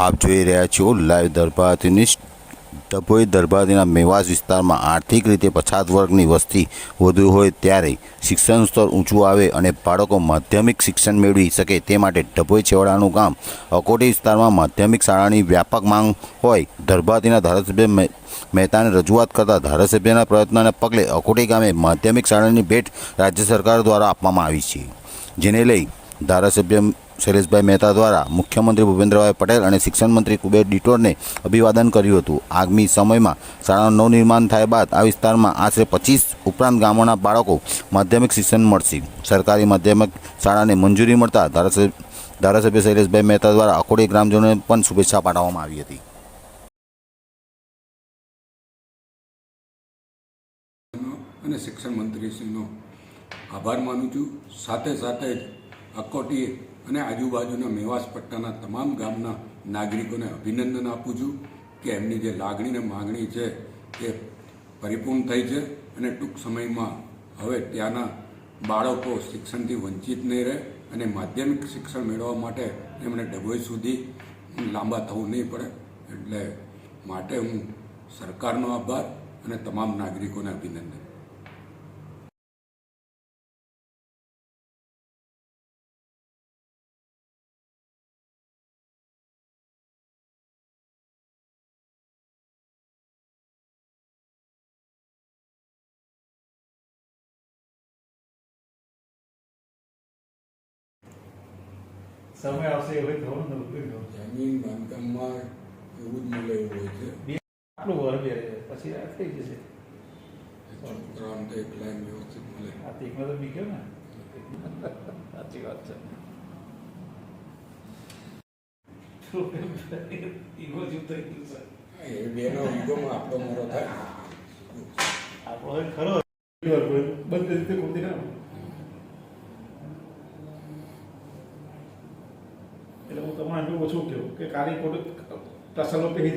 આપ જોઈ રહ્યા છો લાઈવ દરબારતીની ડભોઈ દરબારતીના મેવાસ વિસ્તારમાં આર્થિક રીતે પછાત વર્ગની વસ્તી વધુ હોય ત્યારે શિક્ષણ સ્તર ઊંચું આવે અને બાળકો માધ્યમિક શિક્ષણ મેળવી શકે તે માટે ડભોઈ છેવાડાનું ગામ અકોટી વિસ્તારમાં માધ્યમિક શાળાની વ્યાપક માંગ હોય. દરબારતીના ધારાસભ્ય મહેતાને રજૂઆત કરતા ધારાસભ્યના પ્રયત્નને પગલે અકોટી ગામે માધ્યમિક શાળાની ભેટ રાજ્ય સરકાર દ્વારા આપવામાં આવી છે. જેને લઈ ધારાસભ્ય શૈલેષભાઈ મહેતા દ્વારા મુખ્યમંત્રી ભૂપેન્દ્રભાઈ પટેલ અને શિક્ષણ મંત્રી કુબેર ડિટોરને અભિવાદન કર્યું હતું. આગામી સમયમાં શાળાનું નવનિર્માણ થયા બાદ આ વિસ્તારમાં આશરે પચીસ ઉપરાંત ગામોના બાળકો માધ્યમિક શિક્ષણ મળશે. સરકારી માધ્યમિક શાળાને મંજૂરી મળતા ધારાસભ્ય ધારાસભ્ય શૈલેષભાઈ મહેતા દ્વારા અકોડી ગ્રામજનોને પણ શુભેચ્છા પાઠવવામાં આવી હતી. અને શિક્ષણ મંત્રીશ્રીનો આભાર માનું છું. સાથે સાથે જ અકોટી અને આજુબાજુના મેવાસ પટ્ટાના તમામ ગામના નાગરિકોને અભિનંદન આપું છું કે એમની જે લાગણી ને માગણી છે એ પરિપૂર્ણ થઈ છે અને ટૂંક સમયમાં હવે ત્યાંના બાળકો શિક્ષણથી વંચિત નહીં રહે અને માધ્યમિક શિક્ષણ મેળવવા માટે એમણે ડભોઈ સુધી લાંબા થવું નહીં પડે. એટલે માટે હું સરકારનો આભાર અને તમામ નાગરિકોને અભિનંદન. સમય આવશે એ હોય થવાનું જમીન બાંધકામમાં એવું જ મળે એવું હોય છે. આટલું વર બે પછી આ થઈ જશે. છોકરાઓને તો એક લાઈન વ્યવસ્થિત મળે. આ તીકમાં તો બીક્યો ને. સાચી વાત છે. ઈગો જેવું થઈ ગયું છે એ બેનો ઈગોમાં આપણો મોરો થાય. આપણો ખરો. બંધ રીતે આટલું ઓછું કહ્યું કે કાલી ખોટું ટસલો પહેરી